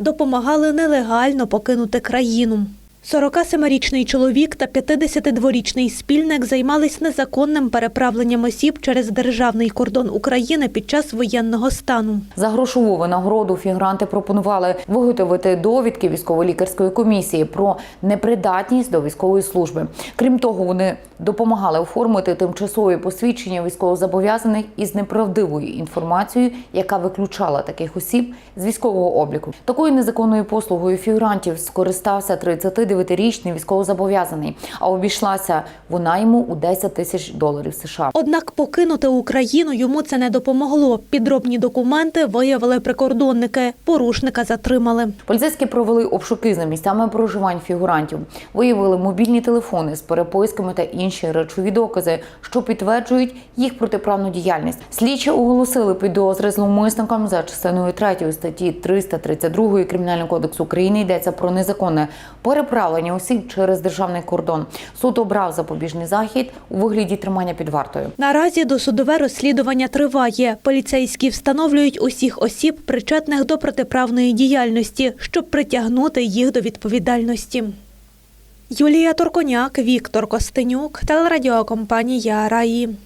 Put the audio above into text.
допомагали нелегально покинути країну. 47-річний чоловік та 52-річний спільник займались незаконним переправленням осіб через державний кордон України під час воєнного стану. За грошову винагороду фігуранти пропонували виготовити довідки військово-лікарської комісії про непридатність до військової служби. Крім того, вони допомагали оформити тимчасові посвідчення військовозобов'язаних із неправдивою інформацією, яка виключала таких осіб з військового обліку. Такою незаконною послугою фігурантів скористався 39-річний військовозобов'язаний, а обійшлася вона йому у 10 тисяч доларів США. Однак покинути Україну йому це не допомогло. Підробні документи виявили прикордонники. Порушника затримали. Поліцейські провели обшуки за місцями проживань фігурантів, виявили мобільні телефони з переписками та інші речові докази, що підтверджують їх протиправну діяльність. Слідчі оголосили підозри зловмисникам за частиною 3 статті 332 Кримінального кодексу України. Йдеться про незаконне переправлення осіб через державний кордон. Суд обрав запобіжний захід у вигляді тримання під вартою. Наразі досудове розслідування триває. Поліцейські встановлюють усіх осіб, причетних до протиправної діяльності, щоб притягнути їх до відповідальності. Юлія Торконяк, Віктор Костенюк, телерадіокомпанія Раї.